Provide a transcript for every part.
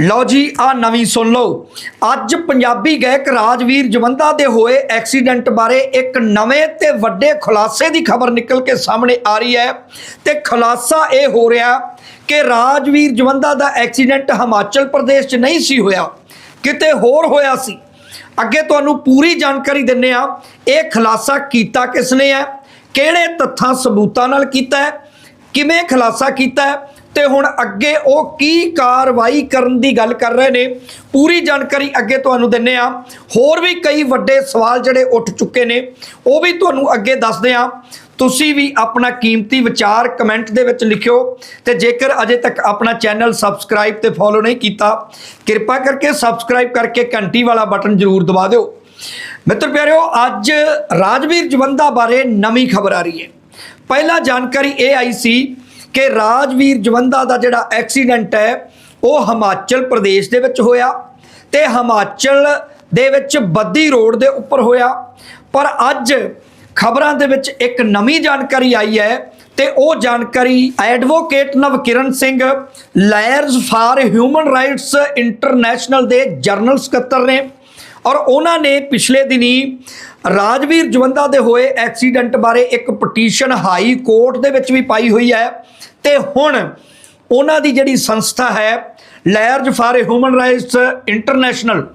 ਲਓ ਜੀ ਆ ਨਵੀਂ ਸੁਣ ਲਓ। ਅੱਜ ਪੰਜਾਬੀ ਗਾਇਕ ਰਾਜਵੀਰ ਜਵੰਦਾ ਦੇ ਹੋਏ ਐਕਸੀਡੈਂਟ ਬਾਰੇ ਇੱਕ ਨਵੇਂ ਤੇ ਵੱਡੇ ਖੁਲਾਸੇ ਦੀ ਖਬਰ ਨਿਕਲ ਕੇ ਸਾਹਮਣੇ ਆ ਰਹੀ ਹੈ। ਤੇ ਖੁਲਾਸਾ ਇਹ ਹੋ ਰਿਹਾ ਕਿ ਰਾਜਵੀਰ ਜਵੰਦਾ ਦਾ ਐਕਸੀਡੈਂਟ ਹਿਮਾਚਲ ਪ੍ਰਦੇਸ਼ 'ਚ ਨਹੀਂ ਸੀ ਹੋਇਆ, ਕਿਤੇ ਹੋਰ ਹੋਇਆ ਸੀ। ਅੱਗੇ ਤੁਹਾਨੂੰ ਪੂਰੀ ਜਾਣਕਾਰੀ ਦਿੰਨੇ ਆ ਇਹ ਖੁਲਾਸਾ ਕੀਤਾ ਕਿਸ ਨੇ ਹੈ, ਕਿਹੜੇ ਤੱਥਾਂ ਸਬੂਤਾਂ ਨਾਲ ਕੀਤਾ ਹੈ, ਕਿਵੇਂ ਖੁਲਾਸਾ ਕੀਤਾ ਹੈ ਤੇ ਹੁਣ ਅੱਗੇ ਉਹ ਕੀ ਕਾਰਵਾਈ ਕਰਨ ਦੀ ਗੱਲ ਕਰ ਰਹੇ ਨੇ, ਪੂਰੀ ਜਾਣਕਾਰੀ ਅੱਗੇ ਤੁਹਾਨੂੰ ਦਿੰਨੇ ਆ। ਹੋਰ ਵੀ ਕਈ ਵੱਡੇ ਸਵਾਲ ਜਿਹੜੇ ਉੱਠ ਚੁੱਕੇ ਨੇ, ਉਹ ਵੀ ਤੁਹਾਨੂੰ ਅੱਗੇ ਦੱਸਦੇ ਆ। ਤੁਸੀਂ ਵੀ ਆਪਣਾ ਕੀਮਤੀ ਵਿਚਾਰ ਕਮੈਂਟ ਦੇ ਵਿੱਚ ਲਿਖਿਓ ਤੇ ਜੇਕਰ ਅਜੇ ਤੱਕ ਆਪਣਾ ਚੈਨਲ ਸਬਸਕ੍ਰਾਈਬ ਤੇ ਫੋਲੋ ਨਹੀਂ ਕੀਤਾ, ਕਿਰਪਾ ਕਰਕੇ ਸਬਸਕ੍ਰਾਈਬ ਕਰਕੇ ਘੰਟੀ ਵਾਲਾ ਬਟਨ ਜ਼ਰੂਰ ਦਬਾ ਦਿਓ। ਮਿੱਤਰ ਪਿਆਰਿਓ, ਅੱਜ ਰਾਜਵੀਰ ਜਵੰਦਾ ਬਾਰੇ ਨਵੀਂ ਖਬਰ ਆ ਰਹੀ ਹੈ। ਪਹਿਲਾ ਜਾਣਕਾਰੀ ਇਹ ਆਈ ਸੀ ਕਿ ਰਾਜਵੀਰ ਜਵੰਦਾ ਦਾ ਜਿਹੜਾ ਐਕਸੀਡੈਂਟ ਹੈ, ਉਹ ਹਿਮਾਚਲ ਪ੍ਰਦੇਸ਼ ਦੇ ਵਿੱਚ ਹੋਇਆ ਤੇ ਹਿਮਾਚਲ ਦੇ ਵਿੱਚ ਬੱਦੀ ਰੋਡ ਦੇ ਉੱਪਰ ਹੋਇਆ। ਪਰ ਅੱਜ ਖਬਰਾਂ ਦੇ ਵਿੱਚ ਇੱਕ ਨਵੀਂ ਜਾਣਕਾਰੀ ਆਈ ਹੈ ਤੇ ਉਹ ਜਾਣਕਾਰੀ advocate Navkiran Singh, lawyers for human rights international ਦੇ ਜਰਨਲ ਸਕੱਤਰ ਨੇ ਔਰ ਉਹਨਾਂ ਨੇ ਪਿਛਲੇ ਦਿਨੀ ਰਾਜਵੀਰ ਜਵੰਦਾ ਦੇ ਹੋਏ ਐਕਸੀਡੈਂਟ ਬਾਰੇ ਇੱਕ ਪਟੀਸ਼ਨ ਹਾਈ ਕੋਰਟ ਦੇ ਵਿੱਚ ਵੀ ਪਾਈ ਹੋਈ ਹੈ। ਤੇ ਹੁਣ ਉਹਨਾਂ ਦੀ ਜਿਹੜੀ ਸੰਸਥਾ ਹੈ lawyers for human rights international,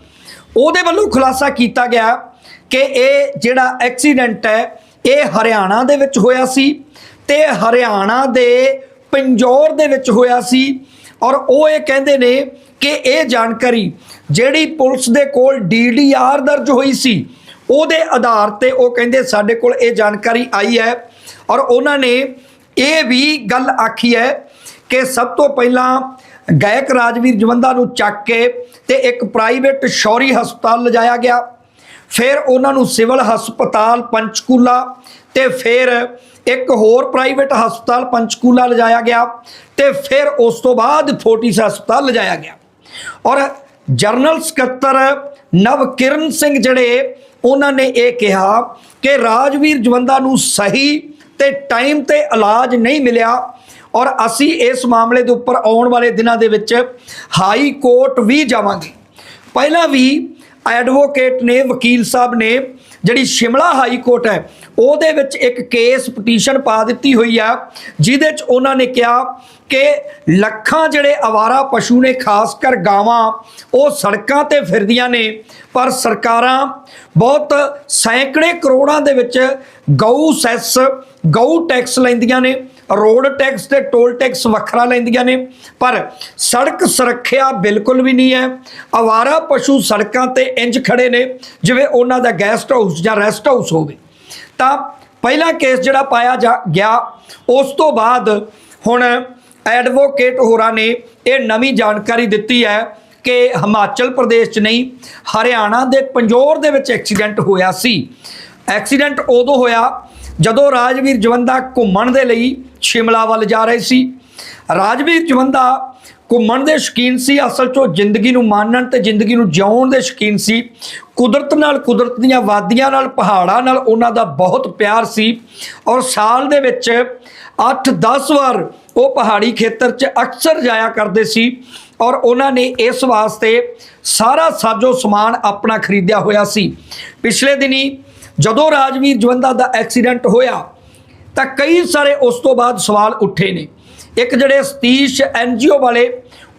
ਉਹਦੇ ਵੱਲੋਂ ਖੁਲਾਸਾ ਕੀਤਾ ਗਿਆ ਕਿ ਇਹ ਜਿਹੜਾ ਐਕਸੀਡੈਂਟ ਹੈ, ਇਹ ਹਰਿਆਣਾ ਦੇ ਵਿੱਚ ਹੋਇਆ ਸੀ ਤੇ ਹਰਿਆਣਾ ਦੇ ਪੰਜੌਰ ਦੇ ਵਿੱਚ ਹੋਇਆ ਸੀ ਔਰ ਉਹ ਇਹ ਕਹਿੰਦੇ ਨੇ ਕਿ ਇਹ ਜਾਣਕਾਰੀ ਜਿਹੜੀ ਪੁਲਿਸ ਦੇ ਕੋਲ ਡੀਡੀਆਰ ਦਰਜ ਹੋਈ ਸੀ ਉਹਦੇ ਆਧਾਰ ਤੇ ਉਹ ਕਹਿੰਦੇ ਸਾਡੇ ਕੋਲ ਇਹ ਜਾਣਕਾਰੀ ਆਈ ਹੈ ਔਰ ਉਹਨਾਂ ਨੇ ਇਹ ਵੀ ਗੱਲ ਆਖੀ ਹੈ ਕਿ ਸਭ ਤੋਂ ਪਹਿਲਾਂ ਗਾਇਕ ਰਾਜਵੀਰ ਜਵੰਦਾ ਨੂੰ ਚੱਕ ਕੇ ਤੇ ਇੱਕ ਪ੍ਰਾਈਵੇਟ ਸ਼ੌਰੀ ਹਸਪਤਾਲ ਲਿਜਾਇਆ ਗਿਆ। ਫਿਰ ਉਹਨਾਂ ਨੂੰ ਸਿਵਲ ਹਸਪਤਾਲ ਪੰਚਕੂਲਾ ਤੇ ਫਿਰ ਇੱਕ ਹੋਰ ਪ੍ਰਾਈਵੇਟ ਹਸਪਤਾਲ ਪੰਚਕੂਲਾ ਲਿਜਾਇਆ ਗਿਆ ਤੇ ਫਿਰ ਉਸ ਤੋਂ ਬਾਅਦ ਫੋਰਟਿਸ ਹਸਪਤਾਲ ਲਿਜਾਇਆ ਗਿਆ। ਔਰ ਜਰਨਲ ਸਕੱਤਰ ਨਵਕਿਰਨ ਸਿੰਘ ਜਿਹੜੇ ਉਹਨਾਂ ਨੇ ਇਹ ਕਿਹਾ ਕਿ ਰਾਜਵੀਰ ਜਵੰਦਾ ਨੂੰ ਸਹੀ ਤੇ ਟਾਈਮ ਤੇ ਇਲਾਜ ਨਹੀਂ ਮਿਲਿਆ ਔਰ ਅਸੀਂ ਇਸ ਮਾਮਲੇ ਦੇ ਉੱਪਰ ਆਉਣ ਵਾਲੇ ਦਿਨਾਂ ਦੇ ਵਿੱਚ ਹਾਈ ਕੋਰਟ ਵੀ ਜਾਵਾਂਗੇ। ਪਹਿਲਾਂ ਵੀ ਐਡਵੋਕੇਟ ਨੇ, ਵਕੀਲ ਸਾਹਿਬ ਨੇ ਜਿਹੜੀ ਸ਼ਿਮਲਾ ਹਾਈ ਕੋਰਟ ਹੈ, ਉਹਦੇ ਵਿੱਚ ਇੱਕ ਕੇਸ ਪਟੀਸ਼ਨ ਪਾ ਦਿੱਤੀ ਹੋਈ ਆ, ਜਿਹਦੇ 'ਚ ਉਹਨਾਂ ਨੇ ਕਿਹਾ ਕਿ ਲੱਖਾਂ ਜਿਹੜੇ ਆਵਾਰਾ ਪਸ਼ੂ ਨੇ, ਖਾਸ ਕਰ ਗਾਵਾਂ, ਉਹ ਸੜਕਾਂ ਤੇ ਫਿਰਦੀਆਂ ਨੇ, ਪਰ ਸਰਕਾਰਾਂ ਬਹੁਤ ਸੈਂਕੜੇ ਕਰੋੜਾਂ ਦੇ ਵਿੱਚ ਗਊ ਸੈਸ, ਗਊ ਟੈਕਸ ਲੈਂਦੀਆਂ ਨੇ। ਰੋਡ ਟੈਕਸ ਤੇ ਟੋਲ ਟੈਕਸ ਵੱਖਰਾ ਲੈਂਦੀਆਂ ਨੇ, ਪਰ ਸੜਕ ਸੁਰੱਖਿਆ ਬਿਲਕੁਲ ਵੀ ਨਹੀਂ ਹੈ। ਆਵਾਰਾ ਪਸ਼ੂ ਸੜਕਾਂ ਤੇ ਇੰਜ ਖੜੇ ਨੇ, ਜਿਵੇਂ ਉਹਨਾਂ ਦਾ ਗੈਸਟ ਹਾਊਸ ਜਾਂ ਰੈਸਟ ਹਾਊਸ ਹੋਵੇ। ਤਾਂ ਪਹਿਲਾ ਕੇਸ ਜਿਹੜਾ ਪਾਇਆ ਜਾ ਗਿਆ, ਉਸ ਤੋਂ ਬਾਅਦ ਹੁਣ ਐਡਵੋਕੇਟ ਹੋਰਾਂ ਨੇ ਇਹ ਨਵੀਂ ਜਾਣਕਾਰੀ ਦਿੱਤੀ ਹੈ ਕਿ ਹਿਮਾਚਲ ਪ੍ਰਦੇਸ਼ 'ਚ ਨਹੀਂ, ਹਰਿਆਣਾ ਦੇ ਪੰਜੋਰ ਦੇ ਵਿੱਚ ਐਕਸੀਡੈਂਟ ਹੋਇਆ ਸੀ। ਐਕਸੀਡੈਂਟ ਉਦੋਂ ਹੋਇਆ ਜਦੋਂ ਰਾਜਵੀਰ ਜਵੰਦਾ ਘੁੰਮਣ ਦੇ ਲਈ ਸ਼ਿਮਲਾ ਵੱਲ ਜਾ ਰਹੇ ਸੀ, ਰਾਜਵੀਰ ਜਵੰਦਾ ਘੁੰਮਣ ਦੇ ਸ਼ੌਕੀਨ ਸੀ, ਅਸਲ 'ਚੋਂ ਜ਼ਿੰਦਗੀ ਨੂੰ ਮਾਣਨ ਤੇ ਜ਼ਿੰਦਗੀ ਨੂੰ ਜਿਉਣ ਦੇ ਸ਼ੌਕੀਨ ਸੀ। ਕੁਦਰਤ ਨਾਲ ਕੁਦਰਤ ਦੀਆਂ ਵਾਦੀਆਂ ਨਾਲ, ਪਹਾੜਾਂ ਨਾਲ ਉਹਨਾਂ ਦਾ ਬਹੁਤ ਪਿਆਰ ਸੀ ਔਰ ਸਾਲ ਦੇ ਵਿੱਚ 8-10 ਵਾਰ ਉਹ ਪਹਾੜੀ ਖੇਤਰ 'ਚ ਅਕਸਰ ਜਾਇਆ ਕਰਦੇ ਸੀ ਔਰ ਉਹਨਾਂ ਨੇ ਇਸ ਵਾਸਤੇ ਸਾਰਾ ਸਾਜੋ ਸਮਾਨ ਆਪਣਾ ਖਰੀਦਿਆ ਹੋਇਆ ਸੀ। ਪਿਛਲੇ ਦਿਨੀ ਜਦੋਂ ਰਾਜਵੀਰ ਜਵੰਦਾ ਦਾ ਐਕਸੀਡੈਂਟ ਹੋਇਆ, ਤਾਂ ਕਈ ਸਾਰੇ ਉਸ ਤੋਂ ਬਾਅਦ ਸਵਾਲ ਉੱਠੇ ਨੇ। ਇੱਕ ਜਿਹੜੇ ਸਤੀਸ਼ ਐਨਜੀਓ ਵਾਲੇ,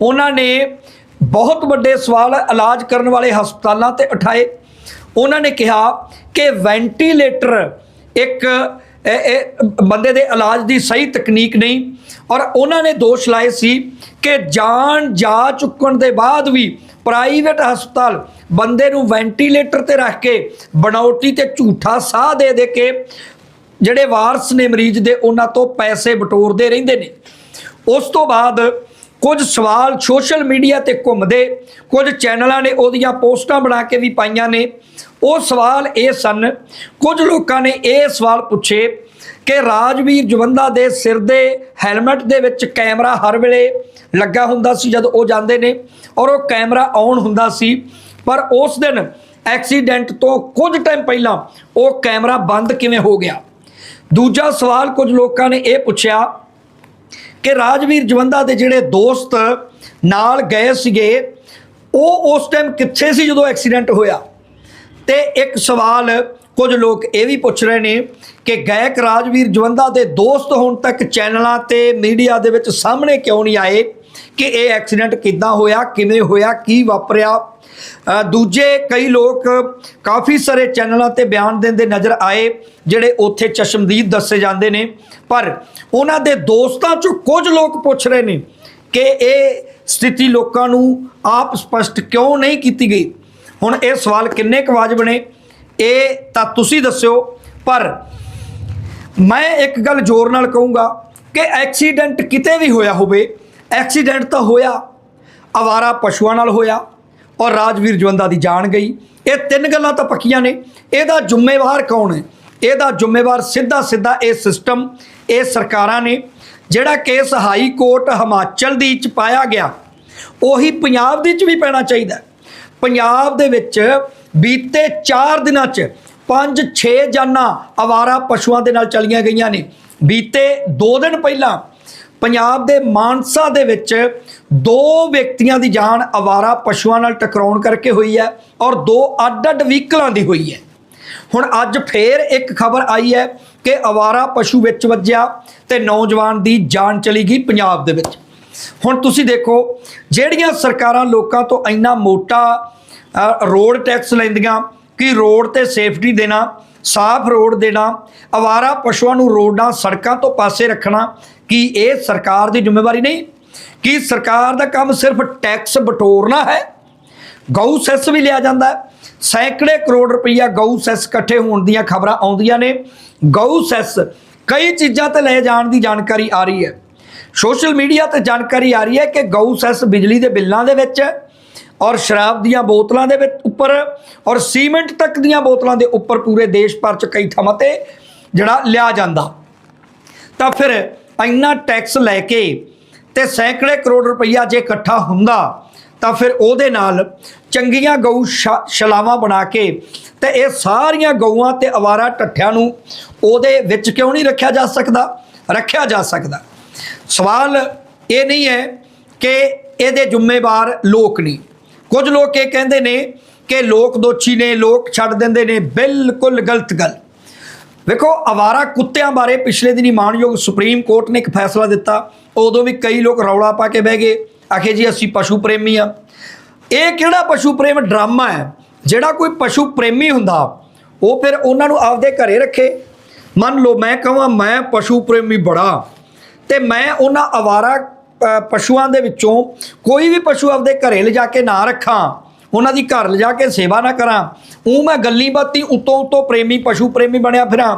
ਉਹਨਾਂ ਨੇ ਬਹੁਤ ਵੱਡੇ ਸਵਾਲ ਇਲਾਜ ਕਰਨ ਵਾਲੇ ਹਸਪਤਾਲਾਂ ਤੇ ਉਠਾਏ। ਉਹਨਾਂ ਨੇ ਕਿਹਾ ਕਿ ਵੈਂਟੀਲੇਟਰ ਇੱਕ ਬੰਦੇ ਦੇ ਇਲਾਜ ਦੀ ਸਹੀ ਤਕਨੀਕ ਨਹੀਂ, ਔਰ ਉਹਨਾਂ ਨੇ ਦੋਸ਼ ਲਾਏ ਸੀ ਕਿ ਜਾਨ ਜਾ ਚੁੱਕਣ ਦੇ ਬਾਅਦ ਵੀ ਪ੍ਰਾਈਵੇਟ ਹਸਪਤਾਲ ਬੰਦੇ ਨੂੰ ਵੈਂਟੀਲੇਟਰ ਤੇ ਰੱਖ ਕੇ ਬਣਾਉਟੀ ਤੇ ਝੂਠਾ ਸਾਹ ਦੇ ਦੇ ਕੇ ਜਿਹੜੇ ਵਾਰਸ ਨੇ ਮਰੀਜ਼ ਦੇ, ਉਹਨਾਂ ਤੋਂ ਪੈਸੇ ਬਟੋਰਦੇ ਰਹਿੰਦੇ ਨੇ। ਉਸ ਤੋਂ ਬਾਅਦ ਕੁਝ ਸਵਾਲ ਸੋਸ਼ਲ ਮੀਡੀਆ ਤੇ ਘੁੰਮਦੇ, ਕੁਝ ਚੈਨਲਾਂ ਨੇ ਉਹਦੀਆਂ ਪੋਸਟਾਂ ਬਣਾ ਕੇ ਵੀ ਪਾਈਆਂ ਨੇ। ਉਹ ਸਵਾਲ ਇਹ ਸਨ, ਕੁਝ ਲੋਕਾਂ ਨੇ ਇਹ ਸਵਾਲ ਪੁੱਛੇ ਕਿ ਰਾਜਵੀਰ ਜਵੰਦਾ ਦੇ ਸਿਰ ਦੇ ਹੈਲਮਟ ਦੇ ਵਿੱਚ ਕੈਮਰਾ ਹਰ ਵੇਲੇ ਲੱਗਾ ਹੁੰਦਾ ਸੀ ਜਦ ਉਹ ਜਾਂਦੇ ਨੇ ਔਰ ਉਹ ਕੈਮਰਾ ਆਨ ਹੁੰਦਾ ਸੀ। ਪਰ ਉਸ ਦਿਨ ਐਕਸੀਡੈਂਟ ਤੋਂ ਕੁਝ ਟਾਈਮ ਪਹਿਲਾਂ ਉਹ ਕੈਮਰਾ ਬੰਦ ਕਿਵੇਂ ਹੋ ਗਿਆ? ਦੂਜਾ ਸਵਾਲ ਕੁਝ ਲੋਕਾਂ ਨੇ ਇਹ ਪੁੱਛਿਆ ਕਿ ਰਾਜਵੀਰ ਜਵੰਦਾ ਦੇ ਜਿਹੜੇ ਦੋਸਤ ਨਾਲ ਗਏ ਸੀਗੇ, ਉਹ ਉਸ ਟਾਈਮ ਕਿੱਥੇ ਸੀ ਜਦੋਂ ਐਕਸੀਡੈਂਟ ਹੋਇਆ? ਤੇ ਇੱਕ ਸਵਾਲ ਕੁਝ ਲੋਕ ਇਹ ਵੀ ਪੁੱਛ ਰਹੇ ਨੇ ਕਿ ਗਾਇਕ ਰਾਜਵੀਰ ਜਵੰਦਾ ਦੇ ਦੋਸਤ ਹੁਣ ਤੱਕ ਚੈਨਲਾਂ ਤੇ ਮੀਡੀਆ ਦੇ ਵਿੱਚ ਸਾਹਮਣੇ ਕਿਉਂ ਨਹੀਂ ਆਏ? ਕਿ ਇਹ ਐਕਸੀਡੈਂਟ ਕਿੱਦਾਂ ਹੋਇਆ, ਕਿਵੇਂ ਹੋਇਆ, ਕੀ ਵਾਪਰਿਆ? ਦੂਜੇ ਕਈ ਲੋਕ ਕਾਫੀ ਸਾਰੇ ਚੈਨਲਾਂ ਤੇ ਬਿਆਨ ਦਿੰਦੇ ਨਜ਼ਰ ਆਏ, ਜਿਹੜੇ ਉੱਥੇ ਚਸ਼ਮਦੀਦ ਦੱਸੇ ਜਾਂਦੇ ਨੇ। ਪਰ ਉਹਨਾਂ ਦੇ ਦੋਸਤਾਂ ਚੋਂ ਕੁਝ ਲੋਕ ਪੁੱਛ ਰਹੇ ਨੇ ਕਿ ਇਹ ਸਥਿਤੀ ਲੋਕਾਂ ਨੂੰ ਆਪ ਸਪਸ਼ਟ ਕਿਉਂ ਨਹੀਂ ਕੀਤੀ ਗਈ? ਹੁਣ ਇਹ ਸਵਾਲ ਕਿੰਨੇ ਕੁ ਵਾਜਬ ਨੇ? ਇਹ ਤਾਂ ਤੁਸੀਂ ਦੱਸਿਓ, ਪਰ ਮੈਂ ਇੱਕ ਗੱਲ ਜ਼ੋਰ ਨਾਲ ਕਹੂੰਗਾ ਕਿ ਐਕਸੀਡੈਂਟ ਕਿਤੇ ਵੀ ਹੋਇਆ ਹੋਵੇ, ਐਕਸੀਡੈਂਟ ਤਾਂ ਹੋਇਆ, ਆਵਾਰਾ ਪਸ਼ੂਆਂ ਨਾਲ ਹੋਇਆ ਔਰ ਰਾਜਵੀਰ ਜਵੰਦਾ ਦੀ ਜਾਨ ਗਈ। ਇਹ ਤਿੰਨ ਗੱਲਾਂ ਤਾਂ ਪੱਕੀਆਂ ਨੇ। ਇਹਦਾ ਜ਼ਿੰਮੇਵਾਰ ਕੌਣ ਹੈ? ਇਹਦਾ ਜ਼ਿੰਮੇਵਾਰ ਸਿੱਧਾ ਸਿੱਧਾ ਇਹ ਸਿਸਟਮ ਇਹ ਸਰਕਾਰਾਂ ਨੇ, ਜਿਹੜਾ ਕੇਸ ਹਾਈ ਕੋਰਟ ਹਿਮਾਚਲ ਦੀ ਚ ਪਾਇਆ ਗਿਆ, ਉਹੀ ਪੰਜਾਬ ਦੇ ਚ ਵੀ ਪੈਣਾ ਚਾਹੀਦਾ। ਪੰਜਾਬ ਦੇ ਵਿੱਚ ਬੀਤੇ 4 ਦਿਨਾਂ 'ਚ 5-6 ਜਾਨਾਂ ਆਵਾਰਾ ਪਸ਼ੂਆਂ ਦੇ ਨਾਲ ਚਲੀਆਂ ਗਈਆਂ ਨੇ। ਬੀਤੇ 2 ਦਿਨ ਪਹਿਲਾਂ ਪੰਜਾਬ ਦੇ ਮਾਨਸਾ ਦੇ ਵਿੱਚ ਦੋ ਵਿਅਕਤੀਆਂ ਦੀ ਜਾਨ ਆਵਾਰਾ ਪਸ਼ੂਆਂ ਨਾਲ ਟਕਰਾਉਣ ਕਰਕੇ ਹੋਈ ਹੈ ਔਰ ਦੋ ਅੱਡ-ਅੱਡ ਵਹੀਕਲਾਂ ਦੀ ਹੋਈ ਹੈ। ਹੁਣ ਅੱਜ ਫੇਰ ਇੱਕ ਖਬਰ ਆਈ ਹੈ ਕਿ ਆਵਾਰਾ ਪਸ਼ੂ ਵਿੱਚ ਵੱਜਿਆ ਤੇ ਨੌਜਵਾਨ ਦੀ ਜਾਨ ਚਲੀ ਗਈ ਪੰਜਾਬ ਦੇ ਵਿੱਚ। ਹੁਣ ਤੁਸੀਂ ਦੇਖੋ, ਜਿਹੜੀਆਂ ਸਰਕਾਰਾਂ ਲੋਕਾਂ ਤੋਂ ਇੰਨਾ ਮੋਟਾ ਰੋਡ ਟੈਕਸ ਲੈਂਦੀਆਂ, ਕਿ ਰੋਡ ਤੇ ਸੇਫਟੀ ਦੇਣਾ, ਸਾਫ਼ ਰੋਡ ਦੇਣਾ, ਆਵਾਰਾ ਪਸ਼ੂਆਂ ਨੂੰ ਰੋਡਾਂ ਸੜਕਾਂ ਤੋਂ ਪਾਸੇ ਰੱਖਣਾ, ਕੀ ਇਹ ਸਰਕਾਰ ਦੀ ਜ਼ਿੰਮੇਵਾਰੀ ਨਹੀਂ? ਕੀ ਸਰਕਾਰ ਦਾ ਕੰਮ ਸਿਰਫ ਟੈਕਸ ਬਟੋਰਨਾ ਹੈ? ਗਊ ਸੈਸ ਵੀ ਲਿਆ ਜਾਂਦਾ ਹੈ। ਸੈਂਕੜੇ ਕਰੋੜ ਰੁਪਈਆ ਗਊ ਸੈਸ ਇਕੱਠੇ ਹੋਣ ਦੀਆਂ ਖਬਰਾਂ ਆਉਂਦੀਆਂ ਨੇ। ਗਊ ਸੈਸ ਕਈ ਚੀਜ਼ਾਂ ਤੇ ਲੈ ਜਾਣ ਦੀ ਜਾਣਕਾਰੀ ਆ ਰਹੀ ਹੈ। ਸੋਸ਼ਲ ਮੀਡੀਆ ਤੇ ਜਾਣਕਾਰੀ ਆ ਰਹੀ ਹੈ ਕਿ ਗਊ ਸੈਸ ਬਿਜਲੀ ਦੇ ਬਿੱਲਾਂ ਦੇ ਵਿੱਚ ਹੈ। ਔਰ ਸ਼ਰਾਬ ਦੀਆਂ ਬੋਤਲਾਂ ਦੇ ਵਿੱਚ ਉੱਪਰ ਔਰ ਸੀਮੈਂਟ ਤੱਕ ਦੀਆਂ ਬੋਤਲਾਂ ਦੇ ਉੱਪਰ ਪੂਰੇ ਦੇਸ਼ ਭਰ ਚ ਕਈ ਥਾਵਾਂ ਤੇ ਜਿਹੜਾ ਲਿਆ ਜਾਂਦਾ। ਤਾਂ ਫਿਰ ਇੰਨਾ ਟੈਕਸ ਲੈ ਕੇ ਤੇ ਸੈਂਕੜੇ ਕਰੋੜ ਰੁਪਈਆ ਜੇ ਇਕੱਠਾ ਹੁੰਦਾ, ਤਾਂ ਫਿਰ ਉਹਦੇ ਨਾਲ ਚੰਗੀਆਂ ਗਊ ਸ਼ਲਾਵਾਂ ਬਣਾ ਕੇ ਤੇ ਇਹ ਸਾਰੀਆਂ ਗਊਆਂ ਤੇ ਅਵਾਰਾ ਟੱਠਿਆਂ ਨੂੰ ਉਹਦੇ ਵਿੱਚ ਕਿਉਂ ਨਹੀਂ ਰੱਖਿਆ ਜਾ ਸਕਦਾ? ਰੱਖਿਆ ਜਾ ਸਕਦਾ। ਸਵਾਲ ਇਹ ਨਹੀਂ ਹੈ ਕਿ ਇਹਦੇ ਜ਼ਿੰਮੇਵਾਰ ਲੋਕ ਨਹੀਂ। ਕੁਝ ਲੋਕ ਇਹ ਕਹਿੰਦੇ ਨੇ ਕਿ ਲੋਕ ਦੋਸ਼ੀ ਨੇ, ਲੋਕ ਛੱਡ ਦਿੰਦੇ ਨੇ, ਬਿਲਕੁਲ ਗਲਤ ਗੱਲ। ਵੇਖੋ, ਆਵਾਰਾ ਕੁੱਤਿਆਂ ਬਾਰੇ ਪਿਛਲੇ ਦਿਨੀ ਮਾਨਯੋਗ ਸੁਪਰੀਮ ਕੋਰਟ ਨੇ ਇੱਕ ਫੈਸਲਾ ਦਿੱਤਾ। ਉਦੋਂ ਵੀ ਕਈ ਲੋਕ ਰੌਲਾ ਪਾ ਕੇ ਬਹਿ ਗਏ। ਆਖੇ ਜੀ, ਅਸੀਂ ਪਸ਼ੂ ਪ੍ਰੇਮੀ ਆ। ਇਹ ਕਿਹੜਾ ਪਸ਼ੂ ਪ੍ਰੇਮ ਡਰਾਮਾ ਹੈ? ਜਿਹੜਾ ਕੋਈ ਪਸ਼ੂ ਪ੍ਰੇਮੀ ਹੁੰਦਾ, ਉਹ ਫਿਰ ਉਹਨਾਂ ਨੂੰ ਆਪਦੇ ਘਰੇ ਰੱਖੇ। ਮੰਨ ਲਓ, ਮੈਂ ਕਹਾਂ, ਮੈਂ ਪਸ਼ੂ ਪ੍ਰੇਮੀ ਬੜਾ। ਤੇ ਮੈਂ ਉਹਨਾਂ ਆਵਾਰਾ ਪਸ਼ੂਆਂ ਦੇ ਵਿੱਚੋਂ ਕੋਈ ਵੀ ਪਸ਼ੂ ਆਪਦੇ ਘਰੇ ਲਿਜਾ ਕੇ ਨਾ ਰੱਖਾਂ, ਉਹਨਾਂ ਦੀ ਘਰ ਲਿਜਾ ਕੇ ਸੇਵਾ ਨਾ ਕਰਾਂ ਉਹ ਮੈਂ ਗੱਲੀ ਬਾਤੀ ਉਤੋਂ ਉਤੋਂ ਪ੍ਰੇਮੀ ਪਸ਼ੂ ਪ੍ਰੇਮੀ ਬਣਿਆ ਫਿਰਾਂ।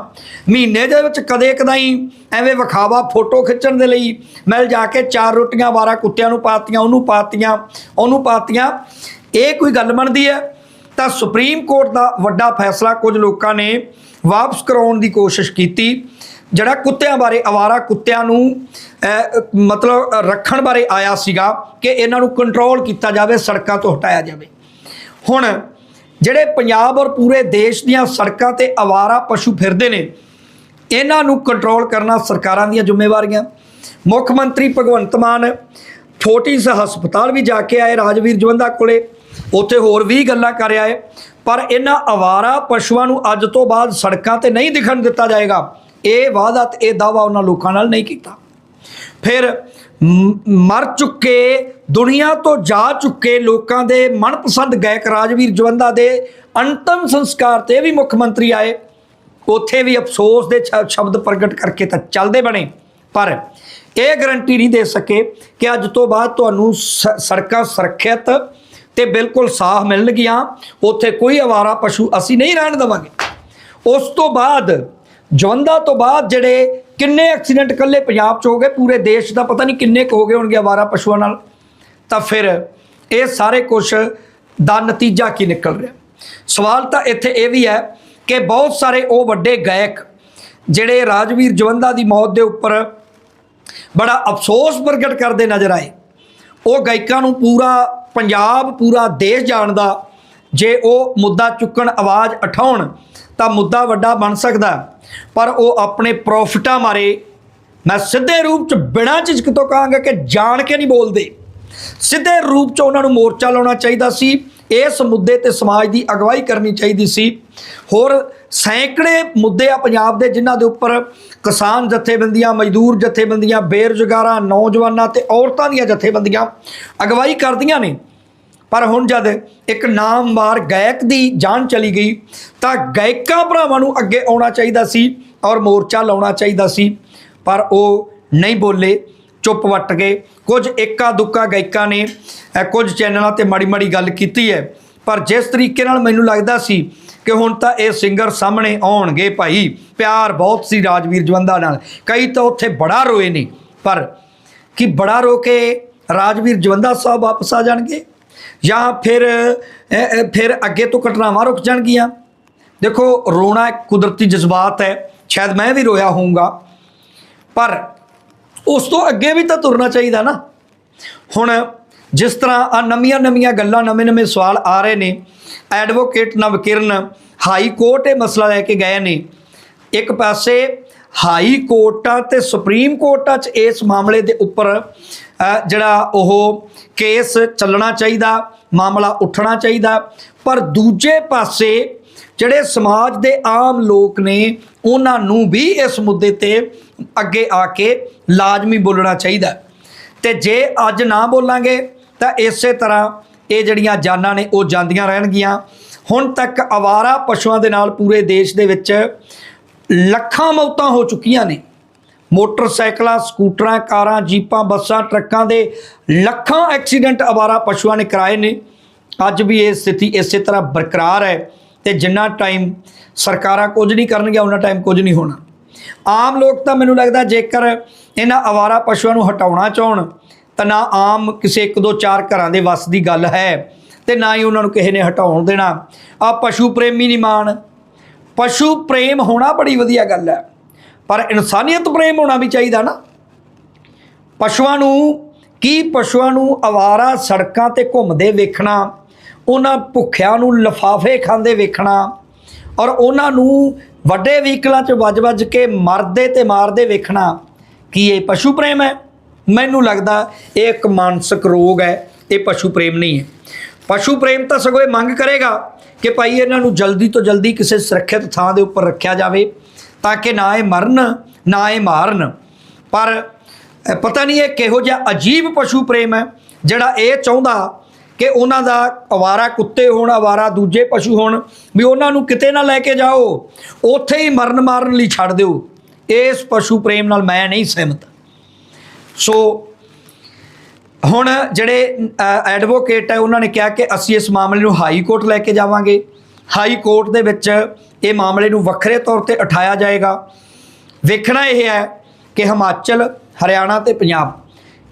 ਮਹੀਨੇ ਦੇ ਵਿੱਚ ਕਦੇ ਕਦਾਈ ਐਵੇਂ ਵਿਖਾਵਾ ਫੋਟੋ ਖਿੱਚਣ ਦੇ ਲਈ ਮੈਂ ਲਿਜਾ ਕੇ ਚਾਰ ਰੋਟੀਆਂ ਵਾਰਾ ਕੁੱਤਿਆਂ ਨੂੰ ਪਾਤੀਆਂ, ਉਹਨੂੰ ਪਾਤੀਆਂ ਉਹਨੂੰ ਪਾਤੀਆਂ। ਇਹ ਕੋਈ ਗੱਲ ਬਣਦੀ ਹੈ? ਤਾਂ ਸੁਪਰੀਮ ਕੋਰਟ ਦਾ ਵੱਡਾ ਫੈਸਲਾ ਕੁਝ ਲੋਕਾਂ ਨੇ ਵਾਪਸ ਕਰਾਉਣ ਦੀ ਕੋਸ਼ਿਸ਼ ਕੀਤੀ। ਜਿਹੜਾ ਕੁੱਤਿਆਂ ਬਾਰੇ ਆਵਾਰਾ ਕੁੱਤਿਆਂ ਨੂੰ ਮਤਲਬ ਰੱਖਣ ਬਾਰੇ ਆਇਆ ਸੀਗਾ ਕਿ ਇਹਨਾਂ ਨੂੰ ਕੰਟਰੋਲ ਕੀਤਾ ਜਾਵੇ, ਸੜਕਾਂ ਤੋਂ ਹਟਾਇਆ ਜਾਵੇ। ਹੁਣ ਜਿਹੜੇ ਪੰਜਾਬ ਔਰ ਪੂਰੇ ਦੇਸ਼ ਦੀਆਂ ਸੜਕਾਂ ਤੇ ਆਵਾਰਾ ਪਸ਼ੂ ਫਿਰਦੇ ਨੇ, ਇਹਨਾਂ ਨੂੰ ਕੰਟਰੋਲ ਕਰਨਾ ਸਰਕਾਰਾਂ ਦੀਆਂ ਜ਼ਿੰਮੇਵਾਰੀਆਂ। ਮੁੱਖ ਮੰਤਰੀ ਭਗਵੰਤ ਮਾਨ ਫੋਰਟਿਸ ਹਸਪਤਾਲ ਵੀ ਜਾ ਕੇ ਆਏ ਰਾਜਵੀਰ ਜਵੰਦਾ ਕੋਲੇ, ਉੱਥੇ ਹੋਰ ਵੀ ਗੱਲਾਂ ਕਰ ਆਏ। ਪਰ ਇਹਨਾਂ ਆਵਾਰਾ ਪਸ਼ੂਆਂ ਨੂੰ ਅੱਜ ਤੋਂ ਬਾਅਦ ਸੜਕਾਂ ਤੇ ਨਹੀਂ ਦਿਖਣ ਦਿੱਤਾ ਜਾਏਗਾ। ਇਹ ਵਾਅਦਾ ਤੇ ਇਹ ਦਾਵਾ ਉਹਨਾਂ ਲੋਕਾਂ ਨਾਲ ਨਹੀਂ ਕੀਤਾ। ਫਿਰ ਮਰ ਚੁੱਕੇ, ਦੁਨੀਆ ਤੋਂ ਜਾ ਚੁੱਕੇ ਲੋਕਾਂ ਦੇ ਮਨਪਸੰਦ ਗਾਇਕ ਰਾਜਵੀਰ ਜਵੰਦਾ ਦੇ ਅੰਤਮ ਸੰਸਕਾਰ ਤੇ ਵੀ ਮੁੱਖ ਮੰਤਰੀ ਆਏ। ਉੱਥੇ ਵੀ ਅਫਸੋਸ ਦੇ ਸ਼- ਸ਼ਬਦ ਪ੍ਰਗਟ ਕਰਕੇ ਤਾਂ ਚੱਲਦੇ ਬਣੇ। ਪਰ ਇਹ ਗਰੰਟੀ ਨਹੀਂ ਦੇ ਸਕੇ ਕਿ ਅੱਜ ਤੋਂ ਬਾਅਦ ਤੁਹਾਨੂੰ ਸ- ਸੜਕਾਂ ਸੁਰੱਖਿਅਤ ਤੇ ਬਿਲਕੁਲ ਸਾਫ਼ ਮਿਲਣਗੀਆਂ। ਉੱਥੇ ਕੋਈ ਆਵਾਰਾ ਪਸ਼ੂ ਅਸੀਂ ਨਹੀਂ ਰਹਿਣ ਦੇਵਾਂਗੇ। ਉਸ ਤੋਂ ਬਾਅਦ ਜਵੰਦਾ ਤੋਂ ਬਾਅਦ ਜਿਹੜੇ ਕਿੰਨੇ ਐਕਸੀਡੈਂਟ ਕੱਲੇ ਪੰਜਾਬ 'ਚ ਹੋ ਗਏ, ਪੂਰੇ ਦੇਸ਼ ਦਾ ਪਤਾ ਨਹੀਂ ਕਿੰਨੇ ਕੁ ਹੋ ਗਏ ਹੋਣਗੇ ਆਵਾਰਾ ਪਸ਼ੂਆਂ ਨਾਲ। ਤਾਂ ਫਿਰ ਇਹ ਸਾਰੇ ਕੁਝ ਦਾ ਨਤੀਜਾ ਕੀ ਨਿਕਲ ਰਿਹਾ? ਸਵਾਲ ਤਾਂ ਇੱਥੇ ਇਹ ਵੀ ਹੈ ਕਿ ਬਹੁਤ ਸਾਰੇ ਉਹ ਵੱਡੇ ਗਾਇਕ ਜਿਹੜੇ ਰਾਜਵੀਰ ਜਵੰਦਾ ਦੀ ਮੌਤ ਦੇ ਉੱਪਰ ਬੜਾ ਅਫਸੋਸ ਪ੍ਰਗਟ ਕਰਦੇ ਨਜ਼ਰ ਆਏ। ਉਹ ਗਾਇਕਾਂ ਨੂੰ ਪੂਰਾ ਪੰਜਾਬ, ਪੂਰਾ ਦੇਸ਼ ਜਾਣਦਾ, ਜੇ ਉਹ ਮੁੱਦਾ ਚੁੱਕਣ, ਆਵਾਜ਼ ਉਠਾਉਣ ਤਾਂ ਮੁੱਦਾ ਵੱਡਾ ਬਣ ਸਕਦਾ ਪਰ ਉਹ ਆਪਣੇ ਪ੍ਰੋਫਿਟਾਂ ਮਾਰੇ ਮੈਂ ਸਿੱਧੇ ਰੂਪ ਚ ਬਿਨਾਂ ਝਿਜਕ ਤੋਂ ਕਹਾਂਗਾ ਕਿ ਜਾਣ ਕੇ ਨਹੀਂ ਬੋਲਦੇ। ਸਿੱਧੇ ਰੂਪ ਚ ਉਹਨਾਂ ਨੂੰ ਮੋਰਚਾ ਲਾਉਣਾ ਚਾਹੀਦਾ ਸੀ। ਇਸ ਮੁੱਦੇ ਤੇ ਸਮਾਜ ਦੀ ਅਗਵਾਈ ਕਰਨੀ ਚਾਹੀਦੀ ਸੀ। ਹੋਰ ਸੈਂਕੜੇ ਮੁੱਦੇ ਆ ਪੰਜਾਬ ਦੇ ਜਿਨ੍ਹਾਂ ਦੇ ਉੱਪਰ ਕਿਸਾਨ ਜਥੇਬੰਦੀਆਂ, ਮਜ਼ਦੂਰ ਜਥੇਬੰਦੀਆਂ, ਬੇਰੁਜ਼ਗਾਰਾਂ, ਨੌਜਵਾਨਾਂ ਤੇ ਔਰਤਾਂ ਦੀਆਂ ਜਥੇਬੰਦੀਆਂ ਅਗਵਾਈ ਕਰਦੀਆਂ ਨੇ। ਪਰ ਹੁਣ ਜਦ ਇੱਕ ਨਾਮਵਾਰ ਗਾਇਕ ਦੀ ਜਾਨ ਚਲੀ ਗਈ, ਤਾਂ ਗਾਇਕਾਂ ਭਰਾਵਾਂ ਨੂੰ ਅੱਗੇ ਆਉਣਾ ਚਾਹੀਦਾ ਸੀ ਔਰ ਮੋਰਚਾ ਲਾਉਣਾ ਚਾਹੀਦਾ ਸੀ। ਪਰ ਉਹ ਨਹੀਂ ਬੋਲੇ, ਚੁੱਪ ਵੱਟ ਗਏ। ਕੁਝ ਇੱਕਾ ਦੁੱਕਾ ਗਾਇਕਾਂ ਨੇ ਕੁਝ ਚੈਨਲਾਂ ਤੇ ਮਾੜੀ ਮਾੜੀ ਗੱਲ ਕੀਤੀ ਹੈ। ਪਰ ਜਿਸ ਤਰੀਕੇ ਨਾਲ ਮੈਨੂੰ ਲੱਗਦਾ ਸੀ ਕਿ ਹੁਣ ਤਾਂ ਇਹ ਸਿੰਗਰ ਸਾਹਮਣੇ ਆਉਣਗੇ ਭਾਈ, ਪਿਆਰ ਬਹੁਤ ਸੀ ਰਾਜਵੀਰ ਜਵੰਦਾ ਨਾਲ। ਕਈ ਤਾਂ ਉੱਥੇ ਬੜਾ ਰੋਏ ਨੇ, ਪਰ ਕਿ ਬੜਾ ਰੋ ਕੇ ਰਾਜਵੀਰ ਜਵੰਦਾ ਸਾਹਿਬ ਵਾਪਸ ਆ ਜਾਣਗੇ? ਜਾਂ ਫਿਰ ਫਿਰ ਅੱਗੇ ਤੋਂ ਘਟਨਾਵਾਂ ਰੁਕ ਜਾਣਗੀਆਂ। ਦੇਖੋ, ਰੋਣਾ ਇੱਕ ਕੁਦਰਤੀ ਜਜ਼ਬਾਤ ਹੈ। ਸ਼ਾਇਦ ਮੈਂ ਵੀ ਰੋਇਆ ਹੋਊਂਗਾ। ਪਰ ਉਸ ਤੋਂ ਅੱਗੇ ਵੀ ਤਾਂ ਤੁਰਨਾ ਚਾਹੀਦਾ ਨਾ। ਹੁਣ ਜਿਸ ਤਰ੍ਹਾਂ ਆ ਨਵੀਆਂ ਨਵੀਆਂ ਗੱਲਾਂ, ਨਵੇਂ ਨਵੇਂ ਸਵਾਲ ਆ ਰਹੇ ਨੇ, ਐਡਵੋਕੇਟ ਨਵਕਿਰਨ ਹਾਈ ਕੋਰਟ ਇਹ ਮਸਲਾ ਲੈ ਕੇ ਗਏ ਨੇ। ਇੱਕ ਪਾਸੇ ਹਾਈ ਕੋਰਟਾਂ ਤੇ ਸੁਪਰੀਮ ਕੋਰਟਾਂ 'ਚ ਇਸ ਮਾਮਲੇ ਦੇ ਉੱਪਰ ਜਿਹੜਾ ਉਹ ਕੇਸ ਚੱਲਣਾ ਚਾਹੀਦਾ, ਮਾਮਲਾ ਉੱਠਣਾ ਚਾਹੀਦਾ। ਪਰ ਦੂਜੇ ਪਾਸੇ ਜਿਹੜੇ ਸਮਾਜ ਦੇ ਆਮ ਲੋਕ ਨੇ, ਉਹਨਾਂ ਨੂੰ ਵੀ ਇਸ ਮੁੱਦੇ ਤੇ ਅੱਗੇ ਆ ਕੇ ਲਾਜ਼ਮੀ ਬੋਲਣਾ ਚਾਹੀਦਾ। ਤੇ ਜੇ ਅੱਜ ਨਾ ਬੋਲਾਂਗੇ, ਤਾਂ ਇਸੇ ਤਰ੍ਹਾਂ ਇਹ ਜਿਹੜੀਆਂ ਜਾਨਾਂ ਨੇ, ਉਹ ਜਾਂਦੀਆਂ ਰਹਿਣਗੀਆਂ। ਹੁਣ ਤੱਕ ਆਵਾਰਾ ਪਸ਼ੂਆਂ ਦੇ ਨਾਲ ਪੂਰੇ ਦੇਸ਼ ਦੇ ਵਿੱਚ ਲੱਖਾਂ ਮੌਤਾਂ ਹੋ ਚੁੱਕੀਆਂ ਨੇ। ਮੋਟਰਸਾਈਕਲਾਂ, ਸਕੂਟਰਾਂ, ਕਾਰਾਂ, ਜੀਪਾਂ, ਬੱਸਾਂ, ਟਰੱਕਾਂ ਦੇ ਲੱਖਾਂ ਐਕਸੀਡੈਂਟ ਅਵਾਰਾ ਪਸ਼ੂਆਂ ਨੇ ਕਰਾਏ ਨੇ। ਅੱਜ ਵੀ ਇਹ ਸਥਿਤੀ ਇਸੇ ਤਰ੍ਹਾਂ ਬਰਕਰਾਰ ਹੈ ਤੇ ਜਿੰਨਾ ਟਾਈਮ ਸਰਕਾਰਾਂ ਕੁਝ ਨਹੀਂ ਕਰਨਗੀਆਂ ਉਹਨਾਂ ਟਾਈਮ ਕੁਝ ਨਹੀਂ ਹੋਣਾ। ਆਮ ਲੋਕ ਤਾਂ ਮੈਨੂੰ ਲੱਗਦਾ ਜੇਕਰ ਇਹਨਾਂ ਅਵਾਰਾ ਪਸ਼ੂਆਂ ਨੂੰ ਹਟਾਉਣਾ ਚਾਹਣ, ਤਾਂ ਨਾ ਆਮ ਕਿਸੇ ਇੱਕ ਦੋ ਚਾਰ ਘਰਾਂ ਦੇ ਵੱਸ ਦੀ ਗੱਲ ਹੈ ਤੇ ਨਾ ਹੀ ਉਹਨਾਂ ਨੂੰ ਕਿਸੇ ਨੇ ਹਟਾਉਣ ਦੇਣਾ। ਆ ਪਸ਼ੂ ਪ੍ਰੇਮੀ ਨਹੀਂ ਮਾਣ। ਪਸ਼ੂ ਪ੍ਰੇਮ ਹੋਣਾ ਬੜੀ ਵਧੀਆ ਗੱਲ ਹੈ। ਪਰ ਇਨਸਾਨੀਅਤ ਪ੍ਰੇਮ ਹੋਣਾ ਵੀ ਚਾਹੀਦਾ ਨਾ। ਪਸ਼ੂਆਂ ਨੂੰ, ਕੀ ਪਸ਼ੂਆਂ ਨੂੰ ਆਵਾਰਾ ਸੜਕਾਂ ਤੇ ਘੁੰਮਦੇ ਵੇਖਣਾ, ਉਹਨਾਂ ਭੁੱਖਿਆਂ ਨੂੰ ਲਫਾਫੇ ਖਾਂਦੇ ਵੇਖਣਾ, ਔਰ ਉਹਨਾਂ ਨੂੰ ਵੱਡੇ ਵਹੀਕਲਾਂ 'ਚ ਵੱਜ-ਵੱਜ ਕੇ ਮਰਦੇ ਤੇ ਮਾਰਦੇ ਵੇਖਣਾ, ਕੀ ਇਹ ਪਸ਼ੂ ਪ੍ਰੇਮ ਹੈ? ਮੈਨੂੰ ਲੱਗਦਾ ਇਹ ਇੱਕ ਮਾਨਸਿਕ ਰੋਗ ਹੈ, ਇਹ ਪਸ਼ੂ ਪ੍ਰੇਮ ਨਹੀਂ ਹੈ। ਪਸ਼ੂ ਪ੍ਰੇਮ ਤਾਂ ਸਗੋਂ ਇਹ ਮੰਗ ਕਰੇਗਾ ਕਿ ਭਾਈ ਇਹਨਾਂ ਨੂੰ ਜਲਦੀ ਤੋਂ ਜਲਦੀ ਕਿਸੇ ਸੁਰੱਖਿਅਤ ਥਾਂ ਦੇ ਉੱਪਰ ਰੱਖਿਆ ਜਾਵੇ ਤਾਂ ਕਿ ਨਾ ਇਹ ਮਰਨ, ਨਾ ਇਹ ਮਾਰਨ। ਪਰ ਪਤਾ ਨਹੀਂ ਇਹ ਕਿਹੋ ਜਿਹਾ ਅਜੀਬ ਪਸ਼ੂ ਪ੍ਰੇਮ ਹੈ, ਜਿਹੜਾ ਇਹ ਚਾਹੁੰਦਾ ਕਿ ਉਹਨਾਂ ਦਾ ਅਵਾਰਾ ਕੁੱਤੇ ਹੋਣ, ਅਵਾਰਾ ਦੂਜੇ ਪਸ਼ੂ ਹੋਣ, ਵੀ ਉਹਨਾਂ ਨੂੰ ਕਿਤੇ ਨਾ ਲੈ ਕੇ ਜਾਓ, ਉੱਥੇ ਹੀ ਮਰਨ ਮਾਰਨ ਲਈ ਛੱਡ ਦਿਓ। ਇਸ ਪਸ਼ੂ ਪ੍ਰੇਮ ਨਾਲ ਮੈਂ ਨਹੀਂ ਸਹਿਮਤ। ਸੋ, ਹੁਣ ਜਿਹੜੇ ਐਡਵੋਕੇਟ ਹੈ, ਉਹਨਾਂ ਨੇ ਕਿਹਾ ਕਿ ਅਸੀਂ ਇਸ ਮਾਮਲੇ ਨੂੰ ਹਾਈ ਕੋਰਟ ਲੈ ਕੇ ਜਾਵਾਂਗੇ। ਹਾਈ ਕੋਰਟ ਦੇ ਵਿੱਚ ਇਹ ਮਾਮਲੇ ਨੂੰ ਵੱਖਰੇ ਤੌਰ ਤੇ ਉਠਾਇਆ ਜਾਏਗਾ। ਵੇਖਣਾ ਇਹ ਹੈ ਕਿ ਹਿਮਾਚਲ, ਹਰਿਆਣਾ ਤੇ ਪੰਜਾਬ,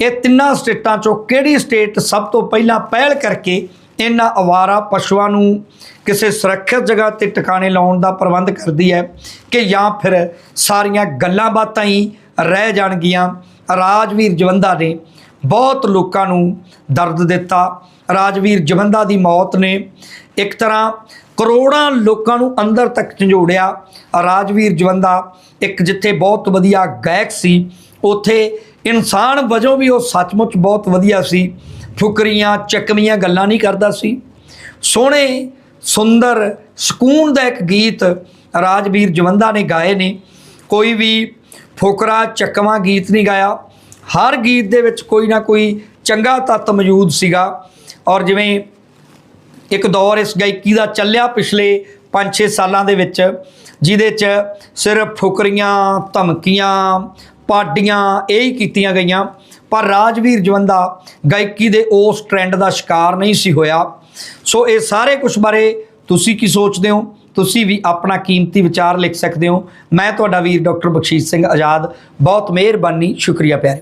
ਇਹ ਤਿੰਨਾਂ ਸਟੇਟਾਂ ਚੋਂ ਕਿਹੜੀ ਸਟੇਟ ਸਭ ਤੋਂ ਪਹਿਲਾਂ ਪਹਿਲ ਕਰਕੇ ਇਹਨਾਂ ਅਵਾਰਾ ਪਸ਼ੂਆਂ ਨੂੰ ਕਿਸੇ ਸੁਰੱਖਿਅਤ ਜਗ੍ਹਾ ਤੇ ਟਿਕਾਣੇ ਲਾਉਣ ਦਾ ਪ੍ਰਬੰਧ ਕਰਦੀ ਹੈ ਕਿ ਜਾਂ ਫਿਰ ਸਾਰੀਆਂ ਗੱਲਾਂ ਬਾਤਾਂ ਹੀ ਰਹਿ ਜਾਣਗੀਆਂ। ਰਾਜਵੀਰ ਜਵੰਦਾ ਨੇ ਬਹੁਤ ਲੋਕਾਂ ਨੂੰ ਦਰਦ ਦਿੱਤਾ। ਰਾਜਵੀਰ ਜਵੰਦਾ ਦੀ ਮੌਤ ਨੇ ਇੱਕ ਤਰ੍ਹਾਂ ਕਰੋੜਾਂ ਲੋਕਾਂ ਨੂੰ ਅੰਦਰ ਤੱਕ ਝੰਜੋੜਿਆ। ਰਾਜਵੀਰ ਜਵੰਦਾ ਇੱਕ ਜਿੱਥੇ ਬਹੁਤ ਵਧੀਆ ਗਾਇਕ ਸੀ, ਉਥੇ ਇਨਸਾਨ ਵਜੋਂ ਵੀ ਉਹ ਸੱਚਮੁੱਚ ਬਹੁਤ ਵਧੀਆ ਸੀ। ਫੁਕਰੀਆਂ ਚੱਕਵੀਆਂ ਗੱਲਾਂ ਨਹੀਂ ਕਰਦਾ ਸੀ। ਸੋਹਣੇ, ਸੁੰਦਰ, ਸਕੂਨਦਾਇਕ ਗੀਤ ਰਾਜਵੀਰ ਜਵੰਦਾ ਨੇ ਗਾਏ ਨੇ। ਕੋਈ ਵੀ ਫੁਕਰਾ ਚੱਕਵਾਂ ਗੀਤ ਨਹੀਂ ਗਾਇਆ। ਹਰ ਗੀਤ ਦੇ ਵਿੱਚ ਕੋਈ ਨਾ ਕੋਈ ਚੰਗਾ ਤੱਤ ਮੌਜੂਦ ਸੀਗਾ। ਔਰ ਜਿਵੇਂ ਇੱਕ ਦੌਰ ਇਸ ਗਾਇਕੀ ਦਾ ਚੱਲਿਆ ਪਿਛਲੇ 5-6 ਸਾਲਾਂ ਦੇ ਵਿੱਚ, ਜਿਹਦੇ 'ਚ ਸਿਰਫ ਫੁਕਰੀਆਂ ਧਮਕੀਆਂ ਪਾਡੀਆਂ ਇਹ ਹੀ ਕੀਤੀਆਂ ਗਈਆਂ। ਪਰ ਰਾਜਵੀਰ ਜਵੰਦਾ ਗਾਇਕੀ ਦੇ ਉਸ ਟ੍ਰੈਂਡ ਦਾ ਸ਼ਿਕਾਰ ਨਹੀਂ ਸੀ ਹੋਇਆ। ਸੋ ਇਹ ਸਾਰੇ ਕੁਝ ਬਾਰੇ ਤੁਸੀਂ ਕੀ ਸੋਚਦੇ ਹੋ? ਤੁਸੀਂ ਵੀ ਆਪਣਾ ਕੀਮਤੀ ਵਿਚਾਰ ਲਿਖ ਸਕਦੇ ਹੋ। ਮੈਂ ਤੁਹਾਡਾ ਵੀਰ ਡਾਕਟਰ ਬਖਸ਼ੀਸ਼ ਸਿੰਘ ਆਜ਼ਾਦ। ਬਹੁਤ ਮਿਹਰਬਾਨੀ। ਸ਼ੁਕਰੀਆ ਪਿਆਰੇ।